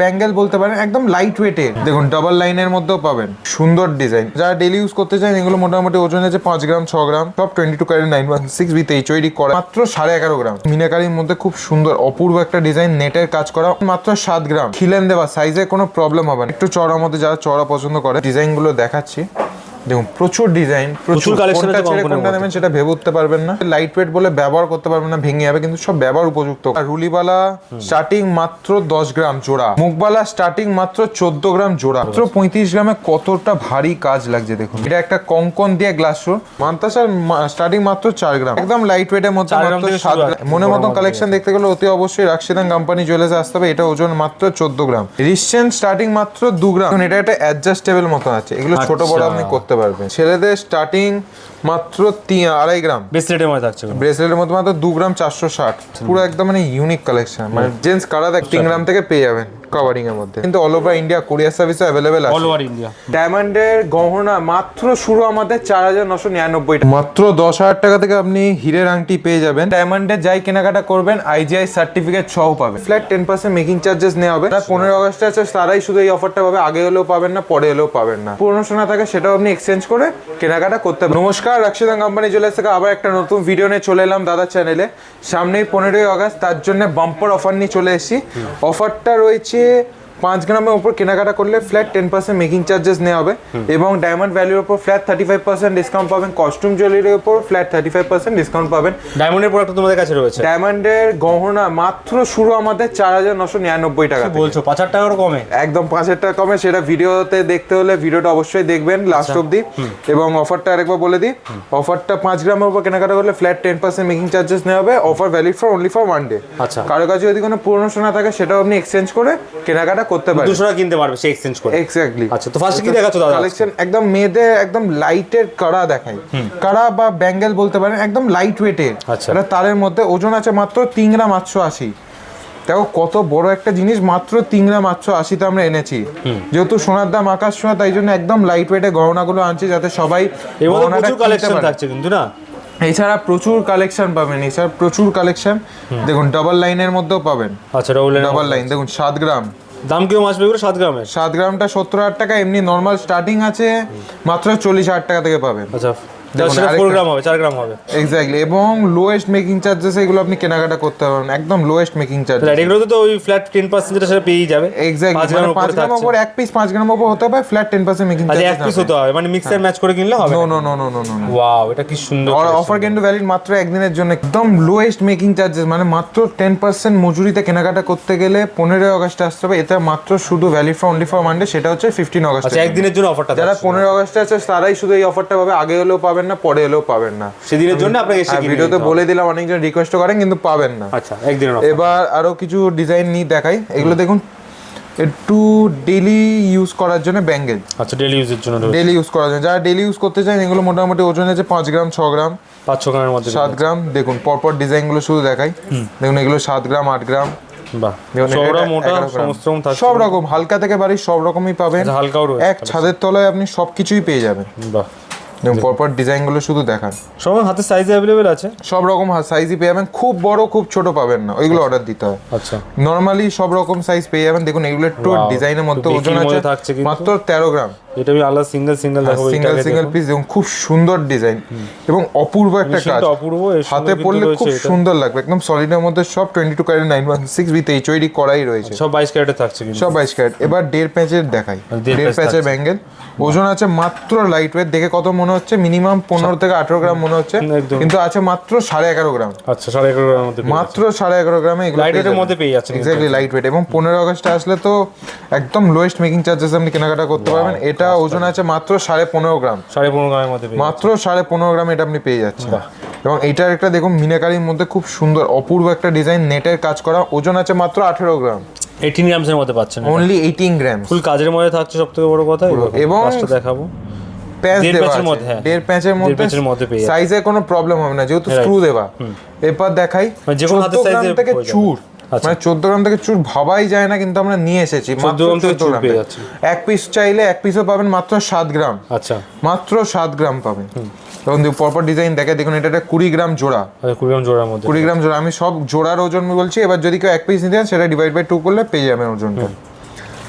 Bangle বলতে পারেন, একদম লাইট ওয়েটে দেখুন ডাবল লাইনের মধ্যেও পাবেন। সুন্দর ডিজাইন যারা ডেলি ইউজ করতে চান, এগুলো মোটামুটি ওজন আছে পাঁচ গ্রাম, ছ গ্রাম, সব twenty two carat nine one six with HUID করা। মাত্র সাড়ে এগারো গ্রাম। মিনাকারির মধ্যে খুব সুন্দর, অপূর্ব একটা ডিজাইন নেটের কাজ করা। মাত্র সাত গ্রাম। খিলেন দেওয়া সাইজে কোনো প্রবলেম হবে না। একটু চড়া মধ্যে যারা চড়া পছন্দ করে ডিজাইনগুলো দেখাচ্ছি। দেখুন প্রচুর ডিজাইন প্রচুর collection কোনটা আছে ছেড়ে কোনটা নেবেন সেটা ভেবে উঠতে পারবেন না। লাইট ওয়েট বলে ব্যবহার করতে পারবেন না ভেঙে যাবে কিন্তু সব ব্যবহার উপযুক্ত। আর রুলিবালা স্টার্টিং মাত্র দশ গ্রাম জোড়া। মুখবালা স্টার্টিং মাত্র চোদ্দ গ্রাম জোড়া। মাত্র পঁয়ত্রিশ গ্রামে কতটা ভারী কাজ লাগছে দেখুন। এটা একটা কঙ্কন দিয়ে গ্লাস শো মান্তাসার স্টার্টিং মাত্র চার গ্রাম। একদম লাইট ওয়েটের মধ্যে মাত্র থেকে সাত গ্রাম। আছে। মনের মতন কালেকশন দেখতে গেলে অতি অবশ্যই রাক্সিদান কোম্পানি জুয়েলার্সে আসতে হবে। এটা ওজন মাত্র চোদ্দ গ্রাম। রিসেন্ট স্টার্টিং মাত্র দু গ্রাম। এটা একটা অ্যাডজাস্টেবল মতো আছে। এগুলো ছোট বড় আচ্ছা। আপনি করতে পারবেন। ছেলেদের স্টার্টিং মাত্র তিন আড়াই গ্রাম। ব্রেসলেটের মধ্যে থাকছে ব্রেসলেটের মধ্যে মাত্র দু গ্রাম চারশো ষাট। পুরো একদম মানে ইউনিক কালেকশন মানে জেন্টস কারা দেখ তিন গ্রাম থেকে পেয়ে যাবেন। কভারিং এর মধ্যে। কিন্তু অল ওভার ইন্ডিয়া কোরিয়ার সার্ভিসে অ্যাভেলেবেল অল ওভার ইন্ডিয়া ডায়মন্ডের গহনা মাত্র শুরু আমাদের চার হাজার নশো নিরানব্বই মাত্র দশ হাজার টাকা থেকে আপনি হিরের আংটি পেয়ে যাবেন। ডায়মন্ডের যাই কেনাকাটা করবেন আইজিআই সার্টিফিকেট সহ পাবেন। Flat ten percent making charges নেওয়া হবে। যারা পনেরো আগস্টে আছে তারাই শুধু এই অফারটা পাবে। আগে হলেও পাবেন না পরে হলেও পাবেন না। পুরনো সোনা থাকে সেটাও আপনি এক্সচেঞ্জ করে কেনাকাটা করতে পারেন। নমস্কার রাক্ষিদান কোম্পানি চলে থেকে আবার একটা নতুন ভিডিও নিয়ে চলে এলাম দাদার চ্যানেলে সামনেই পনেরোই আগস্ট তার জন্য বাম্পার অফার নিয়ে চলে এসেছি। অফারটা রয়েছে kasih. পাঁচ গ্রামের উপর কেনাকাটা করলে flat ten percent making charges নেওয়া হবে এবং ডায়মন্ড ভ্যালুর উপর flat thirty five percent discount পাবেন কস্টিউম জুয়েলারির উপর flat thirty five percent discount পাবেন। ডায়মন্ডের প্রোডাক্ট তোমাদের কাছে রয়েছে? ডায়মন্ডের গহনা মাত্র শুরু আমাদের চার হাজার নশো নিরানব্বই টাকা বলছো? পাঁচ হাজার টাকারও কমে? একদম পাঁচ হাজার টাকা কমে। সেটা ভিডিওতে দেখতে হলে ভিডিওটা অবশ্যই দেখবেন লাস্ট আচ্ছা। অব্দি এবং অফারটা আরেকবার বলে দিই। অফারটা পাঁচ গ্রামের উপর কেনাকাটা করলে flat ten percent making charges নেওয়া হবে। Offer valid for only for one day আচ্ছা। কারও কাছে যদি কোনো পুরনো সোনা থাকে সেটাও আপনি এক্সচেঞ্জ করে কেনাকাটা করতে টাকা কিনতে পারবে সে এক্সচেঞ্জ করে। এক্স্যাক্টলি আচ্ছা তো ফার্স্টে কি দেখাচ্ছ দাদা? কালেকশন একদম মেয়েদের একদম লাইটের কাড়া দেখাই। কাড়া বা ব্যাঙ্গেল বলতে পারেন একদম লাইট ওয়েটের আচ্ছা। এটা তারের মধ্যে ওজন আছে মাত্র তিন গ্রাম আটশো আশি। দেখো কত বড় একটা জিনিস মাত্র তিন গ্রাম আটশো আশিতে আমরা এনেছি। যেহেতু সোনার দাম আকাশ সোনা তাই জন্য একদম লাইট ওয়েটে গহনাগুলো আনছি যাতে সবাই কালেকশন থাকছে কিন্তু না? এছাড়া প্রচুর কালেকশন পাবেন এছাড়া প্রচুর কালেকশন দেখুন ডাবল লাইনের মধ্যেও পাবেন। আচ্ছা ডাবল লাইন দেখুন সাত গ্রাম। দাম কেউ মাছ বেগুলো সাত গ্রামের? সাত গ্রামটা সত্তর হাজার টাকা এমনি নর্মাল স্টার্টিং আছে মাত্র চল্লিশ হাজার টাকা থেকে পাবেন। আচ্ছা। সেটা গ্রাম হবে চার গ্রাম হবে। এক্স্যাক্টলি এবং লোয়েস্ট মেকিং চার্জেস এগুলো আপনি কেনাকাটা করতে পারবেন একদম লোয়েস্ট মেকিং চার্জ ফ্ল্যাট তো ওই ফ্ল্যাট টেন পার্সেন্ট যেটা সেটা পেয়েই যাবে। এক্স্যাক্টলি পাঁচ উপরে গ্রাম থাকছে। এক পিস পাঁচ গ্রাম ওপর হতে হবে ফ্ল্যাট টেন পার্সেন্ট মেকিং এক পিস হতে হবে মানে মিক্সার ম্যাচ করে কিনলে হবে no? No no no no no wow এটা কি সুন্দর অফার কিন্তু ভ্যালিড মাত্র একদিনের জন্য একদম লোয়েস্ট মেকিং চার্জেস মানে মাত্র টেন পার্সেন্ট মজুরিতে কেনাকাটা করতে গেলে পনেরোই আগস্টে আসতে হবে এটা মাত্র শুধু valid for only for Monday সেটা হচ্ছে আগস্ট আচ্ছা একদিনের জন্য অফারটা যারা পনেরো আগস্টে আছে তারাই শুধু এই অফারটা পাবে আগে হলেও পাবেন না পরে হলেও পাবেন না। সেদিনের জন্য আপনাকে এসে ভিডিওতে বলে দিলাম অনেকজন রিকোয়েস্ট করেন কিন্তু পাবেন না। আচ্ছা offer। এবার আরও কিছু ডিজাইন নিয়ে দেখাই। এগুলো দেখুন একটু ডেলি ইউজ করার জন্য ব্যাঙ্গেল আচ্ছা ডেলি ইউজের জন্য। ডেলি ইউজ করার জন্য। যারা ডেলি ইউজ করতে চান এগুলো মোটামুটি ওজন আছে পাঁচ গ্রাম ছ গ্রাম। পাঁচ ছ গ্রামের মধ্যে সাত গ্রাম দেখুন পরপর ডিজাইনগুলো শুধু দেখাই। দেখুন এগুলো সাত গ্রাম আট গ্রাম। সব রকম হালকা থেকে বাড়ি সব রকমই পাবেন। আচ্ছা, হালকাও এক ছাদের তলায় আপনি সবকিছুই পেয়ে যাবেন। বাহ। পরপর ডিজাইনগুলো শুধু দেখান। সব হাতের সাইজ অ্যাভেলেবেল আছে? সব রকম সাইজই পেয়ে যাবেন। খুব বড় খুব ছোট পাবেন না। ওইগুলো অর্ডার দিতে হয়। আচ্ছা। নর্মালি সব রকম সাইজ পেয়ে যাবেন। দেখুন এগুলো একটু ডিজাইনের মধ্যে ওজন আছে। মাত্র তেরো গ্রাম। এটা আমি আলাদা সিঙ্গেল সিঙ্গেল দেখাবো সিঙ্গেল সিঙ্গেল পিস দেখুন খুব সুন্দর ডিজাইন এবং অপূর্ব একটা কাজ। অপূর্ব হাতে পড়লে খুব সুন্দর লাগবে একদম সলিডের মধ্যে সব twenty two carat nine one six with HUID করাই রয়েছে। সব বাইশ ক্যারেটে থাকছে কিন্তু। সব বাইশ ক্যারেট। এবার দেড় প্যাচের দেখাই। দেড় প্যাচের ব্যাঙ্গেল ওজন আছে মাত্র লাইট ওয়েট দেখে কত মনে হচ্ছে? মিনিমাম পনেরো থেকে আঠেরো গ্রাম মনে হচ্ছে। কিন্তু আছে মাত্র সাড়ে এগারো গ্রাম। আচ্ছা সাড়ে এগারো গ্রামের মধ্যে মাত্র সাড়ে এগারো গ্রামে এগুলো লাইট ওয়েটের মধ্যে পেয়ে যাচ্ছে এক্স্যাক্টলি লাইট ওয়েট এবং পনেরো আগস্টে আসলে তো একদম লোয়েস্ট মেকিং চার্জেস আপনি কেনাকাটা করতে পারবেন। এটা ওজন আছে মাত্র সাড়ে পনেরো গ্রাম। সাড়ে পনেরো গ্রামের মধ্যে মাত্র সাড়ে পনেরো গ্রাম এটা আপনি পেয়ে যাচ্ছেন। এবং এটার একটা দেখুন মিনাকারির মধ্যে খুব সুন্দর অপূর্ব একটা ডিজাইন নেটের কাজ করা ওজন আছে মাত্র আঠেরো গ্রাম। এইটিন গ্রামসের মধ্যে পাচ্ছেন অনলি এইটিন গ্রাম ফুল কাজের মধ্যে থাকছে সব থেকে বড় কথা এবং- দেখাবো। প্যাঁচ দেওয়া আছে। মধ্যে, হ্যাঁ। দেড় প্যাঁচের মধ্যে সাইজে কোনো প্রবলেম হবে না যেহেতু স্ক্রু দেওয়া। এরপর দেখাই মানে যে কোনো হাতের 14 গ্রাম size এর থেকে চুর। মানে চোদ্দ গ্রাম থেকে চুর ভাবাই যায় না কিন্তু আমরা নিয়ে এসেছি। মাত্র 14 গ্রাম। এক পিস চাইলে এক পিসও পাবেন মাত্র সাত গ্রাম। আচ্ছা। মাত্র সাত গ্রাম পাবেন। তখন পরপর ডিজাইন দেখে দেখুন এটা একটা কুড়ি গ্রাম জোড়া। আচ্ছা কুড়ি গ্রাম জোড়ার মধ্যে। কুড়ি গ্রাম জোড়া। আমি সব জোড়ার ওজন বলছি এবার যদি কেউ এক পিস নিতে চান সেটা ডিভাইড বাই টু করলে পেয়ে যাবেন ওজনটা।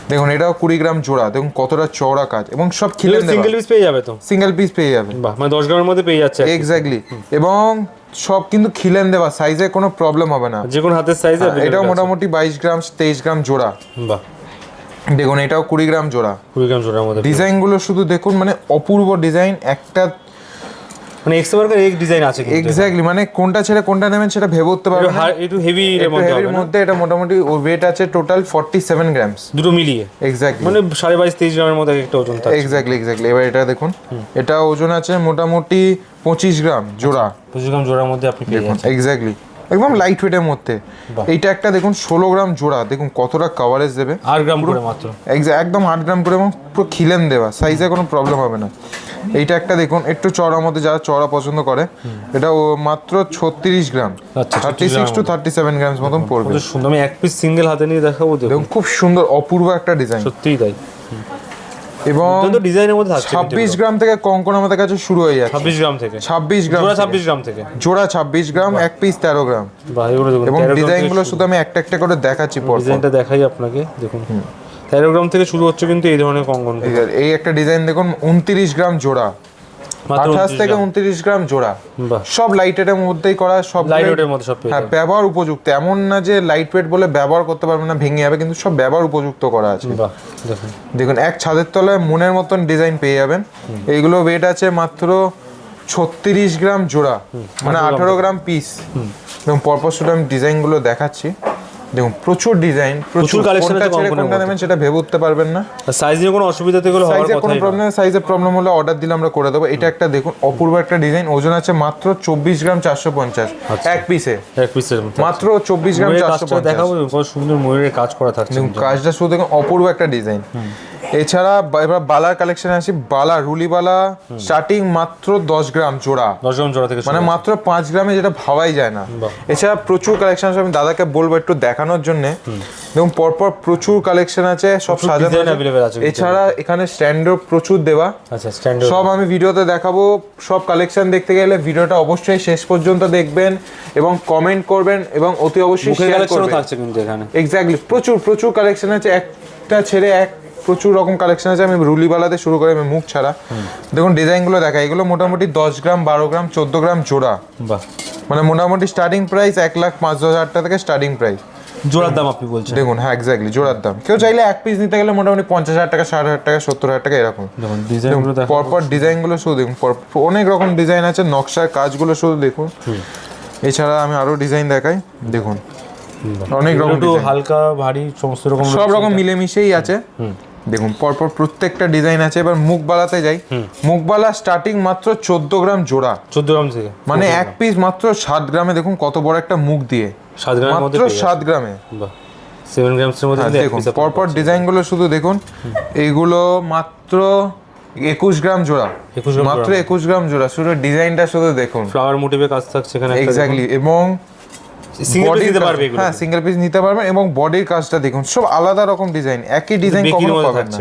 দেখুন এটাও কুড়ি গ্রাম জোড়া। দেখুন কতটা চওড়া কাজ। এবং সব খিলেন সিঙ্গেল পিস পেয়ে যাবে তো? সিঙ্গেল পিস পেয়ে যাবে বাহ মানে দশ গ্রামের মধ্যে পেয়ে যাচ্ছে এক্স্যাক্টলি এবং সব কিন্তু খিলেন দেওয়া সাইজে কোনো প্রবলেম হবে না। যে কোনো হাতের সাইজ এটাও মোটামুটি বাইশ গ্রাম তেইশ গ্রাম জোড়া। বাহ। দেখুন এটাও কুড়ি গ্রাম জোড়া। কুড়ি গ্রাম জোড়ার মধ্যে। ডিজাইনগুলো শুধু দেখুন মানে অপূর্ব ডিজাইন একটা মানে এক্স বার্গার এক ডিজাইন আছে কিন্তু। এক্স্যাক্টলি মানে কোনটা ছেড়ে কোনটা নেবেন সেটা ভেবে উঠতে পারবেন না। একটু হেভি এর মধ্যে হেভির মধ্যে এটা মোটামুটি ওয়েট আছে টোটাল ফর্টি সেভেন গ্রামস দুটো মিলিয়ে। এক্স্যাক্টলি মানে সাড়ে বাইশ তেইশ গ্রামের মধ্যে একটা ওজন থাকে এক্স্যাক্টলি এক্স্যাক্টলি এবার এটা দেখুন। এটা ওজন আছে মোটামুটি পঁচিশ গ্রাম জোড়া। পঁচিশ গ্রাম জোড়ার মধ্যে আপনি পেয়ে যাচ্ছেন। এক্স্যাক্টলি একদম লাইট ওয়েটের মধ্যে। এইটা একটা দেখুন ষোলো গ্রাম জোড়া দেখুন কতটা কভারেজ দেবে। আট গ্রাম করে মাত্র। একদম আট গ্রাম করে এবং পুরো খিলেন দেওয়া সাইজে কোনো প্রবলেম হবে না। এইটা একটা দেখুন একটু চড়ার মধ্যে যারা চড়া পছন্দ করে এটা ও মাত্র ছত্রিশ gram. Thirty six to thirty seven grams মতন পড়বে। সুন্দর আমি এক পিস সিঙ্গেল হাতে নিয়ে দেখাবো দেখুন। খুব সুন্দর অপূর্ব একটা ডিজাইন সত্যিই তাই। এবং ডিজাইনের মধ্যে থাকছে গ্রাম থেকে কঙ্কন আমাদের কাছে শুরু হয়ে যাচ্ছে। ছাব্বিশ গ্রাম থেকে। ছাব্বিশ গ্রাম জোড়া থেকে। ছাব্বিশ গ্রাম থেকে। জোড়া ছাব্বিশ গ্রাম এক পিস তেরো গ্রাম। এবং 13 থেকে ডিজাইনগুলো শুধু আমি একটা একটা করে দেখাচ্ছি পর। ডিজাইনটা দেখাই আপনাকে দেখুন। তেরো গ্রাম থেকে শুরু হচ্ছে কিন্তু এই ধরনের কঙ্কন। ঠিক আছে, এই একটা ডিজাইন দেখুন উনত্রিশ গ্রাম জোড়া। মাত্র আঠাশ 29 থেকে গ্রাম। জোড়া। সব লাইটের মধ্যেই করা সব লাইট ওয়েটের মধ্যে সব হ্যাঁ ব্যবহার উপযুক্ত। এমন না যে লাইট ওয়েট বলে ব্যবহার করতে পারবে না ভেঙে যাবে কিন্তু সব ব্যবহার উপযুক্ত করা আছে। দেখুন। দেখুন এক ছাদের তলায় মনের মতন ডিজাইন পেয়ে যাবেন। এইগুলো ওয়েট আছে মাত্র ছত্রিশ গ্রাম জোড়া মানে আঠারো গ্রাম পিস এবং পরপর শুধু আমি ডিজাইনগুলো দেখাচ্ছি। দেখুন প্রচুর ডিজাইন প্রচুর কালেকশন আছে কোনটা নেবেন সেটা ভেবে উঠতে পারবেন না। সাইজ নিয়ে কোনো অসুবিধা থেকে হলো হওয়ার কথা কোনো। প্রবলেম সাইজে প্রবলেম হলে অর্ডার দিলে আমরা করে দেবো। এটা একটা দেখুন অপূর্ব একটা ডিজাইন ওজন আছে মাত্র চব্বিশ গ্রাম চারশো পঞ্চাশ। এক পিসে এক পিসের মাত্র চব্বিশ গ্রাম ময়ূরের চারশো কাজটা পঞ্চাশ। দেখাবো কত সুন্দর ময়ূরের কাজ করা থাকছে। দেখুন কাজটা শুধু দেখুন অপূর্ব একটা ডিজাইন এছাড়া এবার বালার কালেকশন আসি বালা রুলি বালা স্টার্টিং মাত্র দশ গ্রাম জোড়া। দশ গ্রাম জোড়া থেকে মানে মাত্র পাঁচ গ্রামে যেটা ভাবাই যায় না। এছাড়া প্রচুর কালেকশন আছে আমি দাদাকে বলব একটু দেখানোর জন্য। দেখুন পরপর প্রচুর কালেকশন আছে সব সাজানো। এছাড়া এখানে স্ট্যান্ডও প্রচুর দেওয়া। আচ্ছা সব আমি ভিডিওতে দেখাবো। সব কালেকশন দেখতে গেলে ভিডিওটা অবশ্যই শেষ পর্যন্ত দেখবেন এবং কমেন্ট করবেন এবং অতি অবশ্যই শেয়ার করবেন। এক্স্যাক্টলি প্রচুর প্রচুর কালেকশন আছে। একটা ছেড়ে এক প্রচুর রকম কালেকশন আছে। আমি রুলিবালাতে শুরু করে আমি মুখ ছাড়া। দেখুন ডিজাইনগুলো দেখা এগুলো মোটামুটি দশ গ্রাম বারো গ্রাম চোদ্দ গ্রাম জোড়া। বাহ। মানে মোটামুটি স্টার্টিং প্রাইস এক লাখ পাঁচ হাজার টাকা থেকে স্টার্টিং প্রাইস জোড়ার দাম আপনি বলছেন? দেখুন হ্যাঁ এক্স্যাক্টলি জোড়ার দাম। কেউ চাইলে এক পিস নিতে গেলে মোটামুটি পঞ্চাশ হাজার টাকা ষাট হাজার টাকা সত্তর হাজার টাকা এরকম। ডিজাইনগুলো পরপর ডিজাইনগুলো শুধু দেখুন অনেক রকম ডিজাইন আছে নকশার কাজগুলো শুধু দেখুন। এছাড়া আমি আরও ডিজাইন দেখাই দেখুন। অনেক রকম হালকা ভারী সমস্ত রকম সব রকম মিলেমিশেই আছে। দেখুন পরপর প্রত্যেকটা ডিজাইন আছে এবার মুখবালাতে যাই। মুখবালা স্টার্টিং মাত্র চোদ্দ গ্রাম জোড়া। চোদ্দ গ্রাম থেকে। মানে এক পিস মাত্র সাত গ্রামে দেখুন কত বড় একটা মুখ দিয়ে। সাত মধ্যে মাত্র সাত গ্রামে। সেভেন গ্রামসের মধ্যে হ্যাঁ দেখুন পরপর ডিজাইনগুলো শুধু দেখুন এইগুলো মাত্র একুশ গ্রাম জোড়া। মাত্র একুশ গ্রাম জোড়া। শুধু ডিজাইনটা শুধু দেখুন। ফ্লাওয়ার মোটিভে কাজ থাকছে এখানে এক্স্যাক্টলি এবং সিঙ্গেল পারবে হ্যাঁ সিঙ্গেল পিস নিতে পারবেন এবং বডির কাজটা দেখুন সব আলাদা রকম ডিজাইন একই ডিজাইন কখনো পাবেন না।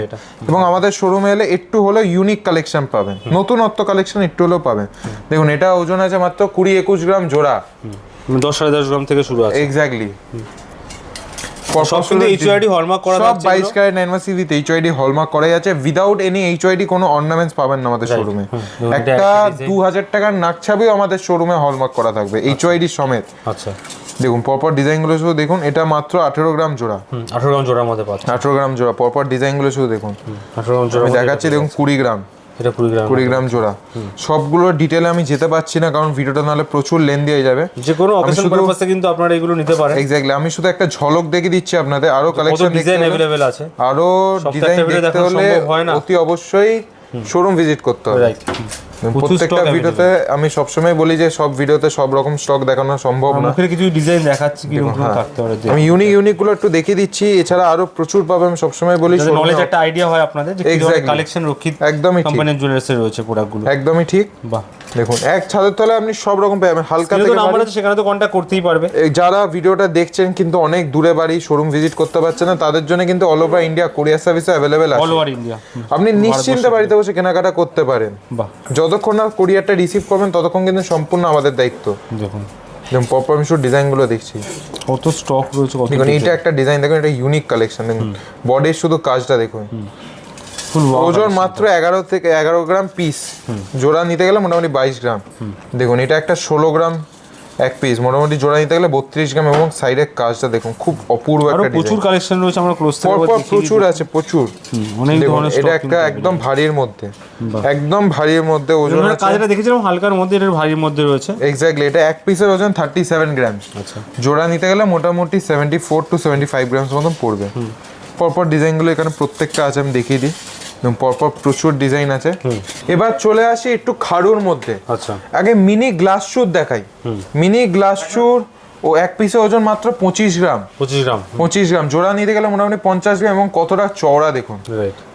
এবং আমাদের শোরুমে এলে একটু হলেও ইউনিক কালেকশন পাবেন। নতুনত্ব কালেকশন একটু হলেও পাবেন। দেখুন এটা ওজন আছে মাত্র কুড়ি একুশ গ্রাম জোড়া। দশ সাড়ে দশ গ্রাম থেকে শুরু আছে। এক্স্যাক্টলি সব কিন্তু এইচআইডি হলমার্ক করা সব বাইশ। ক্যারেট নাইন মাস সিভিতে এইচআইডি হলমার্ক করাই আছে। উইদাউট এনি এইচআইডি কোনো অর্নামেন্টস পাবেন না আমাদের শোরুমে একটা দু হাজার টাকার নাক ছাবিও আমাদের শোরুমে হলমার্ক করা থাকবে এইচআইডি সমেত। আচ্ছা। দেখুন পরপর ডিজাইনগুলো শুধু দেখুন এটা মাত্র আঠেরো গ্রাম জোড়া। আঠারো গ্রাম জোড়ার মধ্যে পাচ্ছে আঠেরো গ্রাম জোড়া পরপর ডিজাইনগুলো শুধু দেখুন। আঠারো গ্রাম জোড়া দেখাচ্ছি দেখুন কুড়ি গ্রাম। এটা কুড়ি গ্রাম। জোড়া। সবগুলো ডিটেলে আমি যেতে পারছি না কারণ ভিডিওটা নাহলে প্রচুর লেন্দি হয়ে যাবে। যে কোনো অকেশন পারপাসে কিন্তু আপনারা এগুলো নিতে পারেন। এক্স্যাক্টলি আমি শুধু একটা ঝলক দেখে দিচ্ছি আপনাদের। আরও কালেকশন ডিজাইন অ্যাভেলেবেল আছে? আরও ডিজাইন দেখতে হলে। অতি অবশ্যই শোরুম ভিজিট করতে হবে। রাইট প্রত্যেকটা ভিডিওতে আমি সবসময় বলি যে সব ভিডিওতে সব রকম স্টক দেখানো সম্ভব না। মুখের কিছু ডিজাইন দেখাচ্ছি কি রকম হ্যাঁ। থাকতে পারে আমি ইউনিক ইউনিকগুলো একটু দেখিয়ে দিচ্ছি এছাড়া আরও প্রচুর পাবে আমি সবসময় বলি যাতে নলেজ একটা আইডিয়া হয় আপনাদের যে কি ধরনের কালেকশন রক্ষিত একদমই ঠিক। কোম্পানির জুয়েলার্সে রয়েছে প্রোডাক্টগুলো একদমই ঠিক। বাহ। দেখুন এক ছাদের তলায় আপনি সব রকম পাবেন। হালকা থেকে নাম্বার আছে সেখানে তো কন্ট্যাক্ট করতেই পারবে। যারা ভিডিওটা দেখছেন কিন্তু অনেক দূরে বাড়ি শোরুম ভিজিট করতে পারছেন না তাদের জন্য কিন্তু all over India courier service available all over India আপনি নিশ্চিন্তে বাড়িতে বসে কেনাকাটা করতে পারেন। বাহ। যতক্ষণ না কোরিয়ারটা রিসিভ করবেন ততক্ষণ কিন্তু সম্পূর্ণ আমাদের দায়িত্ব। দেখুন। যেমন পপকর্ন মিশুর ডিজাইনগুলো দেখছি। কত স্টক রয়েছে কত দেখুন এটা একটা ডিজাইন দেখুন এটা ইউনিক কালেকশন দেখুন। বডির শুধু কাজটা দেখুন। ফুল ওজন মাত্র এগারো থেকে এগারো গ্রাম পিস জোড়া নিতে গেলে মোটামুটি বাইশ গ্রাম। দেখুন এটা একটা ষোলো গ্রাম এক পিস মোটামুটি জোড়া নিতে গেলে বত্রিশ গ্রাম এবং সাইডের কাজটা দেখুন খুব অপূর্ব একটা প্রচুর কালেকশন রয়েছে আমরা ক্লোজ পরপর প্রচুর আছে প্রচুর। এটা একটা একদম ভারীর মধ্যে একদম ভারীর মধ্যে ওজন কাজটা দেখেছিলাম হালকার মধ্যে এটার ভারীর মধ্যে রয়েছে। এক্স্যাক্টলি এটা এক পিসের ওজন থার্টি সেভেন গ্রাম আচ্ছা। জোড়া নিতে গেলে মোটামুটি seventy four to seventy five grams মতন পড়বে। পরপর ডিজাইনগুলো এখানে প্রত্যেকটা আছে আমি দেখিয়ে দিই। এবং পরপর প্রচুর ডিজাইন আছে। এবার চলে আসি একটু খাড়ুর মধ্যে। আচ্ছা। আগে মিনি গ্লাস চুর দেখাই। মিনি গ্লাস চুর ও এক পিসে ওজন মাত্র পঁচিশ গ্রাম। পঁচিশ গ্রাম। পঁচিশ গ্রাম। জোড়া নিতে গেলে মোটামুটি পঞ্চাশ গ্রাম এবং কতটা চওড়া দেখুন।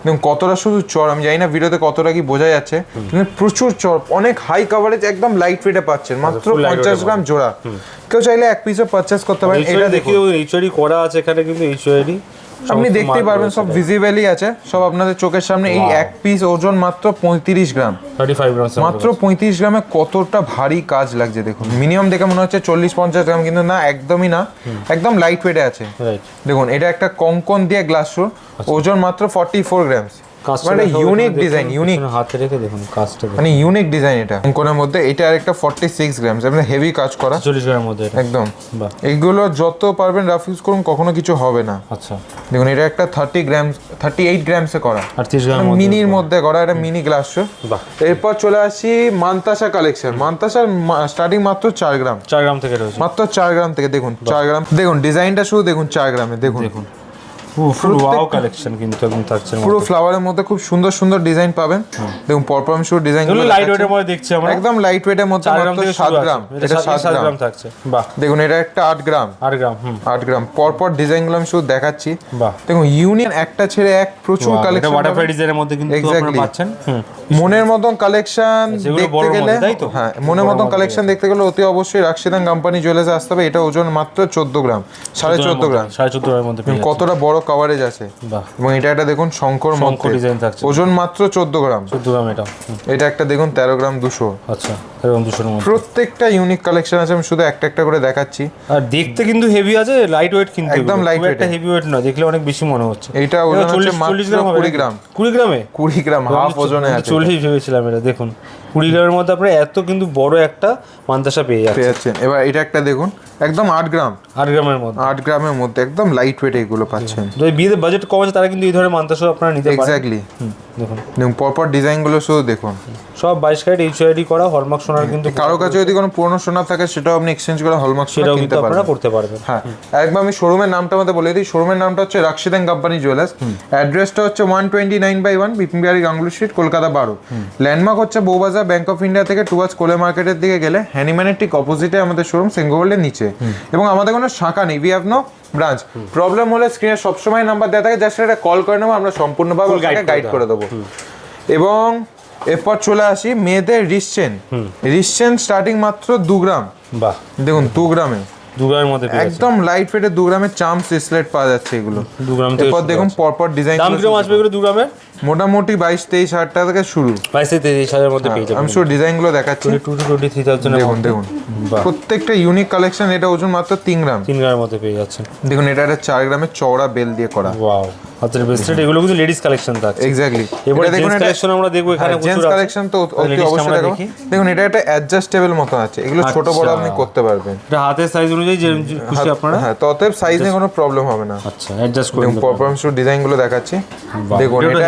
দেখুন কতটা শুধু চড় আমি জানি না ভিডিওতে কতটা কি বোঝা যাচ্ছে কিন্তু প্রচুর চড় অনেক হাই কভারেজ একদম লাইট ওয়েটে পাচ্ছেন। মাত্র light weight পঞ্চাশ গ্রাম জোড়া। কেউ চাইলে এক পিসও পারচেস করতে পারেন এটা দেখুন। দেখি এইচআরই করা আছে এখানে কিন্তু এইচআরই আপনি দেখতে পারবেন সব ভিজিবেলি আছে সব আপনাদের চোখের সামনে। এই এক পিস ওজন মাত্র পঁয়ত্রিশ গ্রাম। মাত্র পঁয়ত্রিশ গ্রামে কতটা ভারী কাজ লাগছে দেখুন। মিনিমাম দেখে মনে হচ্ছে চল্লিশ পঞ্চাশ গ্রাম কিন্তু না একদমই না। একদম লাইট ওয়েটে আছে দেখুন এটা একটা কঙ্কন দিয়ে গ্লাস আচ্ছা। ওজন মাত্র ফর্টি ফোর গ্রামস মানে ইউনিক ডিজাইন ইউনিক হাতে রেখে দেখুন কাজটা মানে ইউনিক ডিজাইন এটা। কঙ্কনের মধ্যে এটা আরেকটা ফর্টি সিক্স মানে হেভি কাজ করা। চল্লিশ গ্রামের মধ্যে একদম। বাহ। যত পারবেন রাফ ইউজ করুন কখনো কিছু হবে না। আচ্ছা। দেখুন এটা একটা থার্টি গ্রাম গ্রামসে করা। তিরিশ মিনির মধ্যে করা এটা মিনি গ্লাস শো এরপর চলে আসি মান্তাসা কালেকশন মান্তাসার স্টার্টিং মাত্র চার গ্রাম। চার গ্রাম থেকে রয়েছে। মাত্র চার গ্রাম থেকে দেখুন চার গ্রাম। দেখুন ডিজাইনটা শুধু দেখুন চার গ্রামে দেখুন। দেখুন। ফুল ওয়াও কালেকশন কিন্তু একদম থাকছে পুরো ফ্লাওয়ারের মধ্যে খুব সুন্দর সুন্দর ডিজাইন পাবেন। দেখুন পরপর আমি শুধু ডিজাইন এগুলো লাইট ওয়েটের মধ্যে দেখছি আমরা। একদম লাইট ওয়েটের মধ্যে মাত্র গ্রাম। এটা গ্রাম। থাকছে। বাহ। দেখুন এটা একটা আট গ্রাম। আট গ্রাম হুম। আট গ্রাম। পরপর ডিজাইনগুলো আমি শুধু দেখাচ্ছি। বাহ। দেখুন ইউনিয়ন একটা ছেড়ে এক প্রচুর এটা কালেকশন ডিজাইনের মধ্যে কিন্তু আপনারা পাচ্ছেন। হুম। মনের মতন কালেকশন দেখতে গেলে? হ্যাঁ মনের মতন কালেকশন দেখতে গেলে অতি অবশ্যই রাশিদান কোম্পানি জুয়েলার্সে আসতে হবে। এটা ওজন মাত্র চোদ্দ গ্রাম সাড়ে চোদ্দ গ্রাম সাড়ে চোদ্দ গ্রামের মধ্যে। কতটা বড় কভারেজ আছে। বাহ। এবং এটা একটা দেখুন শঙ্কর মধ্যে। ডিজাইন থাকছে। ওজন মাত্র চোদ্দ গ্রাম। চোদ্দ গ্রাম এটা। এটা একটা দেখুন তেরো গ্রাম দুশো। আচ্ছা প্রত্যেকটা ইউনিক কালেকশন আছে আমি শুধু একটা একটা করে দেখাচ্ছি। আর দেখতে কিন্তু হেভি আছে লাইট ওয়েট কিন্তু একদম লাইট ওয়েট একটা হেভি ওয়েট না দেখলে অনেক বেশি মনে হচ্ছে। এটা ওজন হচ্ছে মাত্র কুড়ি? গ্রাম। কুড়ি গ্রামে? কুড়ি গ্রাম হাফ ওজনে আছে। চল্লিশ ভেবেছিলাম এটা দেখুন। কুড়ি গ্রামের মধ্যে আপনারা এত কিন্তু বড় একটা মান্তাসা পেয়ে পেয়ে যাচ্ছেন এবার এটা একটা দেখুন একদম আট গ্রাম। আট গ্রামের মধ্যে। আট গ্রামের মধ্যে একদম লাইট ওয়েট এগুলো পাচ্ছেন। যদি বিয়েতে বাজেট কম আছে তারা কিন্তু এই ধরনের মান্তাসা আপনারা নিতে পারেন। এক্স্যাক্টলি হুম, দেখুন। দেখুন পরপর ডিজাইনগুলো শুধু দেখুন। সব বাইশ ক্যারেট এইচআইডি করা হলমার্ক সোনার কিন্তু কারও কাছে যদি কোনো পুরনো সোনা থাকে সেটাও আপনি এক্সচেঞ্জ করে হলমার্ক সোনা কিন্তু আপনারা পারবেন। করতে পারবেন। হ্যাঁ একবার আমি শোরুমের নামটা আমাদের বলে দিই। শোরুমের নামটা হচ্ছে রাক্ষিদান কোম্পানি জুয়েলার্স অ্যাড্রেসটা হচ্ছে one twenty nine by one Bipin Bihari Ganguly street Kolkata বারো। ল্যান্ডমার্ক হচ্ছে বৌবাজার ব্যাংক অফ ইন্ডিয়া থেকে টুয়ার্স কোলে মার্কেটের দিকে গেলে হ্যানিম্যানের ঠিক অপোজিটে আমাদের শোরুম সেঙ্গোল্ডের নিচে। এবং আমাদের কোনো শাখা নেই we have no branch problem হলে স্ক্রিনে সবসময় নাম্বার দেওয়া থাকে জাস্ট একটা কল করে নেব আমরা সম্পূর্ণভাবে গাইড করে দেবো। এবং এরপর চলে আসি মেয়েদের রিসচেন রিসচেন স্টার্টিং মাত্র দু গ্রাম। বাহ। দেখুন দু গ্রামে। দু গ্রামের মধ্যে একদম লাইট ওয়েটে দু গ্রামের চাম সিসলেট পাওয়া যাচ্ছে এগুলো। দু গ্রাম এরপর দেখুন পরপর ডিজাইন দাম কীরকম আসবে এগুলো দু গ্রামের মোটামুটি বাইশ তেইশ হাজার টাকা থেকে শুরু। বাইশ থেকে তেইশ হাজারের মধ্যে পেয়ে যাবেন। আমি শুধু ডিজাইনগুলো দেখাচ্ছি। টু টু টোয়েন্টি থ্রি থাউজেন্ডের দেখুন দেখুন। প্রত্যেকটা ইউনিক কালেকশন এটা ওজন মাত্র তিন গ্রাম। তিন গ্রামের মধ্যে পেয়ে যাচ্ছেন। দেখুন এটা একটা চার গ্রামের চওড়া বেল দিয়ে করা। ওয়াও হাতের ব্রেসলেট এগুলো কিন্তু লেডিস কালেকশন থাকছে। এক্স্যাক্টলি এবারে কালেকশন আমরা দেখব এখানে জেন্টস কালেকশন তো অতি অবশ্যই আমরা দেখুন এটা একটা অ্যাডজাস্টেবল মতো আছে। এগুলো ছোট বড় আচ্ছা। আপনি করতে পারবেন। এটা হাতের সাইজ অনুযায়ী যে যে খুশি আপনারা। হ্যাঁ সাইজ নিয়ে কোনো প্রবলেম হবে না। আচ্ছা অ্যাডজাস্ট করে দেখুন দেখাচ্ছি। দেখুন এটা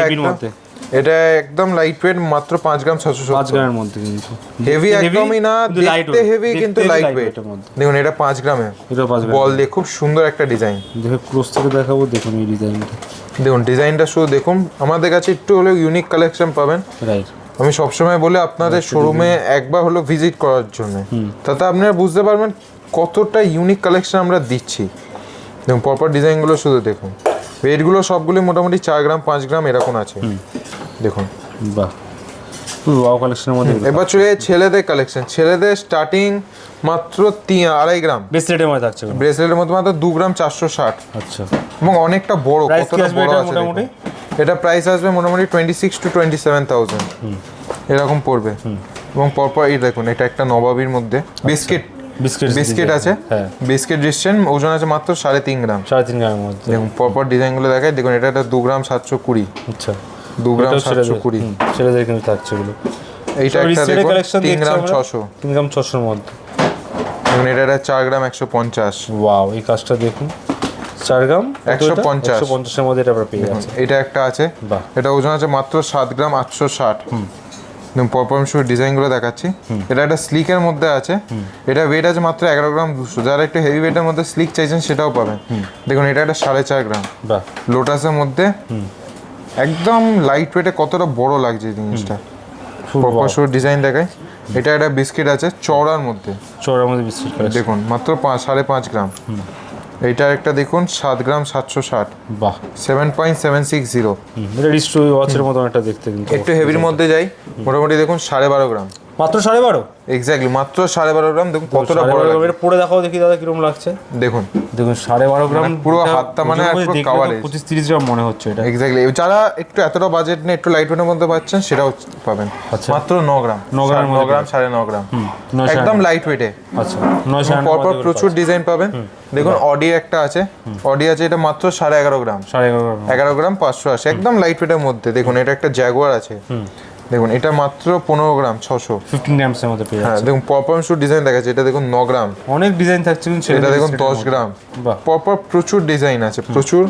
এটা একদম লাইট ওয়েট মাত্র পাঁচ গ্রাম ছশো পাঁচ গ্রামের মধ্যে কিন্তু। হেভি একদমই না দেখতে হেভি কিন্তু লাইট ওয়েট। দেখুন এটা পাঁচ গ্রামে। এটা পাঁচ গ্রাম। বল দিয়ে খুব সুন্দর একটা ডিজাইন দেখে ক্লোজ থেকে দেখাবো দেখুন এই ডিজাইনটা দেখুন ডিজাইনটা শুধু দেখুন আমাদের কাছে একটু হলেও ইউনিক কালেকশন পাবেন। রাইট আমি সবসময় বলে আপনাদের শোরুমে একবার হলো ভিজিট করার জন্য। তাতে আপনারা বুঝতে পারবেন কতটা ইউনিক কালেকশন আমরা দিচ্ছি। দেখুন পরপর ডিজাইনগুলো শুধু দেখুন। ওয়েটগুলো সবগুলি মোটামুটি চার গ্রাম পাঁচ গ্রাম এরকম আছে। দেখুন। বাহ। ওয়াও কালেকশনের মধ্যে এবার চলে ছেলেদের কালেকশন ছেলেদের স্টার্টিং মাত্র তিন আড়াই গ্রাম। ব্রেসলেটের মধ্যে থাকছে ব্রেসলেটের মধ্যে মাত্র দু গ্রাম চারশো ষাট। আচ্ছা। এবং অনেকটা বড় কতটা বড় আছে মোটামুটি? এটা প্রাইস আসবে মোটামুটি twenty six to twenty seven thousand এরকম পড়বে। এবং পরপর এই দেখুন এটা একটা নবাবির মধ্যে। বিস্কিট বিস্কিট বিস্কিট আছে। হ্যাঁ। বিস্কিট ডিসছেন ওজন আছে মাত্র সাড়ে তিন গ্রাম। সাড়ে তিন গ্রামের মধ্যে। দেখুন পরপর ডিজাইনগুলো দেখায় দেখুন এটা একটা দু গ্রাম সাতশো কুড়ি। আচ্ছা। দু গ্রাম এটাও সাতশো ছেলেদের কুড়ি। ছেলেদের কিন্তু থাকছে এগুলো। এইটা একটা এর তিন দেখছি গ্রাম আমরা। ছশো। তিন গ্রাম ছশোর মধ্যে। দেখুন এটা একটা চার গ্রাম একশো পঞ্চাশ। ওয়াও এই কাজটা দেখুন। চার গ্রাম কত 150 এটা? 150 এর মধ্যে এটা আমরা পেয়ে যাচ্ছি। এটা একটা আছে। এটা ওজন আছে মাত্র সাত গ্রাম আটশো ষাট। দেখুন পরপর আমি শুধু ডিজাইনগুলো দেখাচ্ছি। এটা একটা স্লিকের মধ্যে আছে। এটা ওয়েট আছে মাত্র এগারো গ্রাম দুশো। যারা একটু হেভি ওয়েটের মধ্যে স্লিক চাইছেন সেটাও পাবেন। দেখুন এটা একটা সাড়ে চার গ্রাম। লোটাসের মধ্যে একদম লাইট ওয়েটে কতটা বড় লাগছে জিনিসটা? পরপর ডিজাইন দেখায় এটা একটা বিস্কিট আছে চওড়ার মধ্যে। চড়ার মধ্যে বিস্কিট আছে। দেখুন মাত্র পাঁচ সাড়ে পাঁচ গ্রাম। এটা একটা দেখুন সাত গ্রাম সাতশো ষাট। বাহ। Seven point seven six zero এটা ওয়াচের মতন একটা দেখতে কিন্তু একটু হেভির মধ্যে যাই মোটামুটি দেখুন সাড়ে বারো গ্রাম। মাত্র সাড়ে বারো? এক্স্যাক্টলি মাত্র সাড়ে বারো গ্রাম দেখুন কতটা বড় গ্রাম লাগছে। এটা পরে দেখাও দেখি দাদা কীরকম লাগছে। দেখুন। দেখুন সাড়ে বারো গ্রাম মানে পুরো এটা হাতটা মানে পুরো। পঁচিশ তিরিশ গ্রাম মনে হচ্ছে এটা। এক্স্যাক্টলি যারা একটু এতটা বাজেট নিয়ে একটু লাইট ওয়েটের মধ্যে পাচ্ছেন সেটাও পাবেন। আচ্ছা। মাত্র ন গ্রাম। ন গ্রামের ন গ্রাম সাড়ে ন গ্রাম। একদম লাইট ওয়েটে আচ্ছা পরপর প্রচুর ডিজাইন পাবেন। দেখুন অডি একটা আছে। অডি আছে এটা মাত্র সাড়ে এগারো গ্রাম। সাড়ে এগারো গ্রাম। এগারো গ্রাম পাঁচশো আশি। একদম লাইট ওয়েটের মধ্যে। দেখুন এটা একটা জ্যাগুয়ার আছে। দেখুন এটা মাত্র পনেরো গ্রাম ছশো। ফিফটিন গ্রামসের মধ্যে পেয়ে হ্যাঁ দেখুন পপর শুট ডিজাইন দেখাচ্ছে এটা দেখুন ন গ্রাম। অনেক ডিজাইন থাকছে কিন্তু এটা দেখুন এর দশ। গ্রাম। বাহ। পরপর প্রচুর ডিজাইন আছে প্রচুর।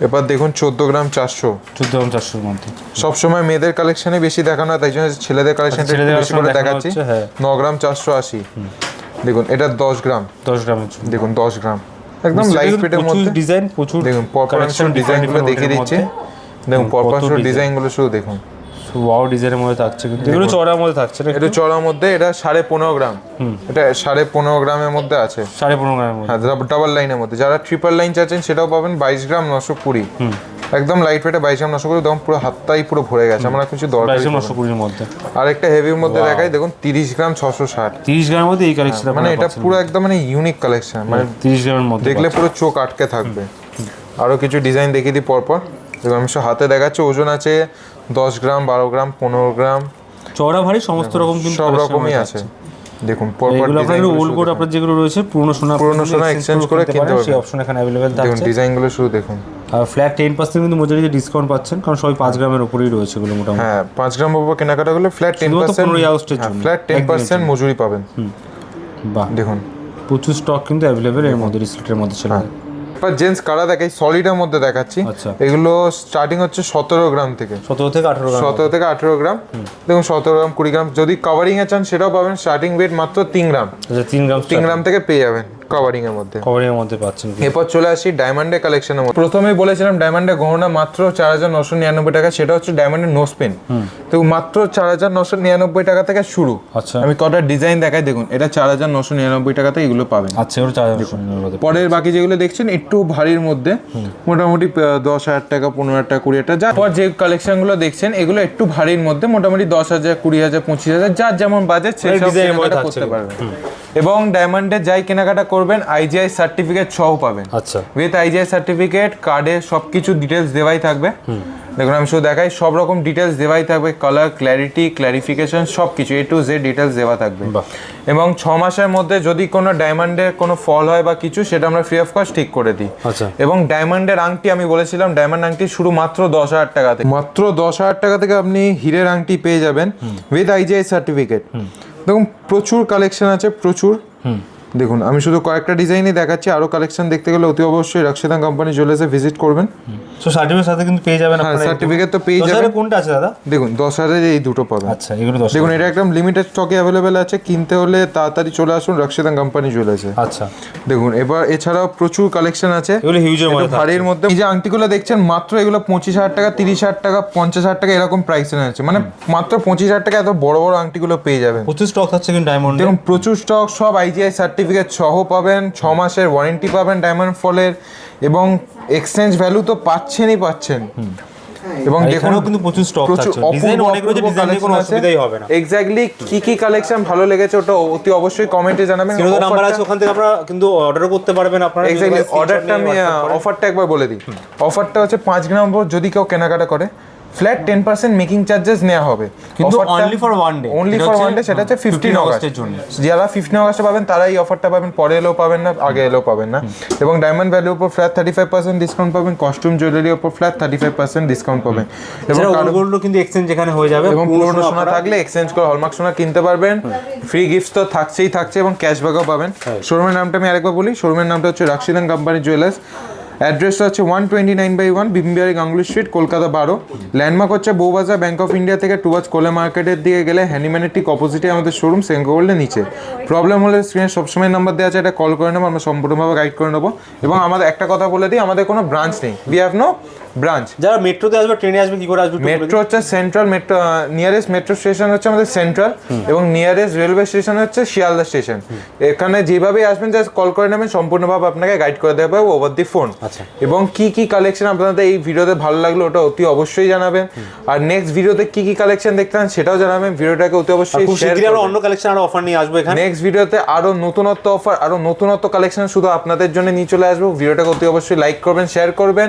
এবার দেখুন চোদ্দ গ্রাম চারশো। চোদ্দ গ্রাম চারশোর মধ্যে। সবসময় মেয়েদের কালেকশনে বেশি দেখানো হয় তাই জন্য ছেলেদের কালেকশনটা আচ্ছা, বেশি করে দেখাচ্ছি। হ্যাঁ। ন গ্রাম চারশো আশি। দেখুন এটা দশ গ্রাম। দশ জন্য। দেখুন দশ গ্রাম। একদম লাইট ওয়েটের মধ্যে। ডিজাইন প্রচুর দেখুন শুধু ডিজাইনগুলো দেখিয়ে দিচ্ছি। দেখুন design? ডিজাইনগুলো শুধু দেখুন। ওয়াও ডিজাইনের মধ্যে থাকছে কিন্তু এগুলো চড়ার মধ্যে থাকছে না এটা চড়ার মধ্যে এটা সাড়ে পনেরো গ্রাম। এটা সাড়ে পনেরো গ্রামের মধ্যে আছে। সাড়ে পনেরো গ্রামের মধ্যে। হ্যাঁ ডাবল লাইনের মধ্যে। যারা ট্রিপল লাইন চাচ্ছেন সেটাও পাবেন বাইশ গ্রাম নশো কুড়ি। একদম লাইট ওয়েটে বাইশ গ্রাম নশো কুড়ি একদম পুরো হাতটাই পুরো ভরে গেছে। আমরা কিছু দরকার বাইশশো নশো কুড়ির মধ্যে। আর একটা হেভির মধ্যে দেখাই দেখুন তিরিশ গ্রাম ছশো ষাট। তিরিশ গ্রামের মধ্যে এই কালেকশন মানে এটা পুরো একদম মানে ইউনিক কালেকশন মানে তিরিশ গ্রামের মধ্যে দেখলে পুরো চোখ আটকে থাকবে। আরও কিছু ডিজাইন দেখিয়ে দিই পরপর। দেখুন আমি সব হাতে দেখাচ্ছি ওজন আছে দশ গ্রাম বারো গ্রাম পনেরো গ্রাম। চড়া ভারী সমস্ত রকম কিন্তু সব রকমই আছে। দেখুন পরপর ডিজাইনগুলো ওল্ড দেখুন। আপনার যেগুলো রয়েছে পুরনো সোনা পুরনো সোনা exchange করে কিনতে পারেন সেই অপশন এখানে দেখুন থাকছে। ডিজাইনগুলো শুধু দেখুন। আর ফ্ল্যাট টেন পার্সেন্ট কিন্তু মজুরি ডিসকাউন্ট পাচ্ছেন কারণ সবাই পাঁচ গ্রামের উপরেই রয়েছে এগুলো মোটামুটি। হ্যাঁ পাঁচ গ্রাম উপর কেনাকাটা করলে ফ্ল্যাট টেন শুধুমাত্র পার্সেন্ট 15 আগস্টের জন্য। ফ্ল্যাট টেন একদিনের পার্সেন্ট জন্য। মজুরি পাবেন। বাহ। দেখুন। প্রচুর স্টক কিন্তু অ্যাভেলেবেল এর মধ্যে রিসেটের মধ্যে ছিল এবার জেন্টস কারা দেখাই সলিডের মধ্যে দেখাচ্ছি। আচ্ছা। এগুলো স্টার্টিং হচ্ছে সতেরো গ্রাম থেকে। সতেরো থেকে আঠেরো গ্রাম সতেরো থেকে আঠেরো গ্রাম। দেখুন সতেরো গ্রাম কুড়ি গ্রাম যদি কাভারিং এ চান সেটাও পাবেন। স্টার্টিং ওয়েট মাত্র তিন গ্রাম। আচ্ছা তিন গ্রাম তিন গ্রাম থেকে পেয়ে যাবেন। কাভারিং এর মধ্যে। কভারিং এর মধ্যে পাচ্ছেন এরপর চলে আসি ডায়মন্ডের কালেকশনের মধ্যে। প্রথমেই বলেছিলাম ডায়মন্ডের গহনা মাত্র চার হাজার নশো নিরানব্বই টাকা সেটা হচ্ছে ডায়মন্ডের নোস পেন তো মাত্র চার হাজার নশো নিরানব্বই টাকা থেকে শুরু। আচ্ছা। আমি কটা ডিজাইন দেখাই দেখুন এটা চার হাজার নশো নিরানব্বই টাকাতে এগুলো পাবেন। আচ্ছা ওর চার হাজার পরের বাকি যেগুলো দেখছেন একটু ভারীর মধ্যে। মোটামুটি দশ হাজার টাকা পনেরো হাজার টাকা কুড়ি হাজার টাকা যার পর যে কালেকশনগুলো দেখছেন এগুলো একটু ভারীর মধ্যে মোটামুটি দশ হাজার কুড়ি হাজার পঁচিশ হাজার যার যেমন বাজেট সেই এই সব design এর মধ্যে কেনাকাটা থাকছে করতে পারবেন এবং ডায়মন্ডের যাই কেনাকাটা করবেন আইজিআই সার্টিফিকেট সহ পাবেন। আচ্ছা। উইথ আইজিআই সার্টিফিকেট কার্ডে সব কিছু ডিটেলস দেওয়াই থাকবে। দেখুন আমি শুধু দেখাই সব রকম ডিটেলস দেওয়াই থাকবে কালার ক্ল্যারিটি ক্ল্যারিফিকেশন সব কিছু এ টু জেড ডিটেলস দেওয়া থাকবে। এবং ছ মাসের মধ্যে যদি কোনো ডায়মন্ডের কোনো ফল হয় বা কিছু সেটা আমরা ফ্রি অফ কস্ট ঠিক করে দিই। আচ্ছা। এবং ডায়মন্ডের আংটি আমি বলেছিলাম ডায়মন্ড আংটি শুরু মাত্র দশ হাজার টাকা থেকে। মাত্র দশ হাজার টাকা থেকে আপনি হীরের আংটি পেয়ে যাবেন উইথ আইজিআই সার্টিফিকেট দেখুন প্রচুর কালেকশন আছে প্রচুর। দেখুন আমি শুধু কয়েকটা ডিজাইনই দেখাচ্ছি আরও কালেকশন দেখতে গেলে অতি অবশ্যই রক্ষিতাং কোম্পানি জুয়েলার্সে ভিজিট করবেন। তো সার্টিফিকেট সাথে কিন্তু পেয়ে যাবেন হ্যাঁ সার্টিফিকেট তো পেয়ে যাবেন। কোনটা আছে দাদা? দেখুন দশ হাজারে এই দুটো পাবেন। আচ্ছা এগুলো দশ দেখুন এটা একদম লিমিটেড স্টকে অ্যাভেলেবেল আছে কিনতে হলে তাড়াতাড়ি চলে আসুন রক্ষিতাং কোম্পানি জুয়েলার্সে আচ্ছা। দেখুন এবার এছাড়াও প্রচুর কালেকশন আছে। এগুলো থাকছে। ভারীর মধ্যে এই যে আংটিগুলো দেখছেন মাত্র এগুলো পঁচিশ হাজার টাকা তিরিশ হাজার টাকা পঞ্চাশ হাজার টাকা এরকম প্রাইস আছে। মানে মাত্র পঁচিশ হাজার টাকা এত বড় বড় আংটিগুলো পেয়ে যাবেন। প্রচুর স্টক আছে কিন্তু ডায়মন্ড দেখুন প্রচুর স্টক সব আইজিআই সার্টিফিকেট সহ পাবেন ছ মাসের ওয়ারেন্টি পাবেন ডায়মন্ড ফলের এবং এক্সচেঞ্জ ভ্যালু তো পাচ্ছেনই পাচ্ছেন। এবং দেখুন এখানেও কিন্তু প্রচুর স্টক প্রচুর থাকছে ডিজাইন অনেক রয়েছে ডিজাইন নিয়ে কোনো অসুবিধাই হবে না। এক্স্যাক্টলি কি কি কালেকশন ভালো লেগেছে ওটা অতি অবশ্যই কমেন্টে জানাবেন। সিনোদের নাম্বার আছে ওখান থেকে আপনারা কিন্তু অর্ডারও করতে পারবেন আপনারা এক্স্যাক্টলি অর্ডারটা আমি অফারটা একবার বলে দিই। অফারটা হচ্ছে পাঁচ গ্রাম উপর যদি কেউ কেনাকাটা করে flat ten percent making charges নেওয়া হবে। কিন্তু only for one day। Only for one day সেটা হচ্ছে ফিফটিন অগস্টের জন্য। যারা ফিফটিন অগস্টে পাবেন তারা এই অফারটা পাবেন। পরে এলেও পাবেন না আগে এলেও পাবেন না। এবং ডায়মন্ড ভ্যালির উপর flat thirty five percent discount পাবেন কস্টিউম জুয়েলারির উপর flat thirty five percent discount পাবেন এবং কিন্তু এক্সচেঞ্জ এখানে হয়ে যাবে এবং পুরনো সোনা থাকলে এক্সচেঞ্জ করে হলমার্ক সোনা কিনতে পারবেন। ফ্রি গিফটস তো থাকছেই থাকছে এবং ক্যাশব্যাকও পাবেন। শোরুমের নামটা আমি আরেকবার বলি। শোরুমের নামটা হচ্ছে রাক্সিদান কোম্পানি জুয়েলার্স অ্যাড্রেসটা হচ্ছে one twenty nine by one বিম্বিয়ারি Ganguly street Kolkata বারো। ল্যান্ডমার্ক হচ্ছে বৌবাজার ব্যাঙ্ক অফ ইন্ডিয়া থেকে টুয়ার্স কোলে মার্কেটের দিকে গেলে হ্যানিম্যানের ঠিক অপোজিটে আমাদের শোরুম সেঙ্গো গোল্ডের নিচে। প্রবলেম হলে স্ক্রিনে সবসময় নাম্বার দেওয়া আছে, এটা কল করে নেব, আমরা সম্পূর্ণভাবে গাইড করে নেব। এবং আমাদের একটা কথা বলে দিই, আমাদের কোনো ব্রাঞ্চ নেই। We have no branch. যারা মেট্রোতে আসবে ট্রেনে আসবে কি করে আসবে। মেট্রো হচ্ছে central metro nearest metro station হচ্ছে আমাদের সেন্ট্রাল এবং নিয়ারেস্ট রেলওয়ে স্টেশন হচ্ছে শিয়ালদা স্টেশন এখানে যেভাবেই আসবেন জাস্ট কল করে নেবেন সম্পূর্ণভাবে আপনাকে গাইড করে দেওয়া হবে ওভার দি ফোন। এবং কি কি কালেকশন আপনাদের এই ভিডিওতে ভালো লাগল ওটা অতি অবশ্যই জানাবেন। আর নেক্সট ভিডিওতে কি কি কালেকশন দেখতে চান সেটাও জানাবেন। ভিডিওটাকে অতি অবশ্যই শেয়ার আমরা অন্য কালেকশন আর অফার নিয়ে আসব এখানে। নেক্সট ভিডিওতে আরও নতুনত্ব অফার আরও নতুনত্ব কালেকশন শুধু আপনাদের জন্য নিয়ে চলে আসব। ভিডিওটাকে অতি অবশ্যই লাইক করবেন শেয়ার করবেন।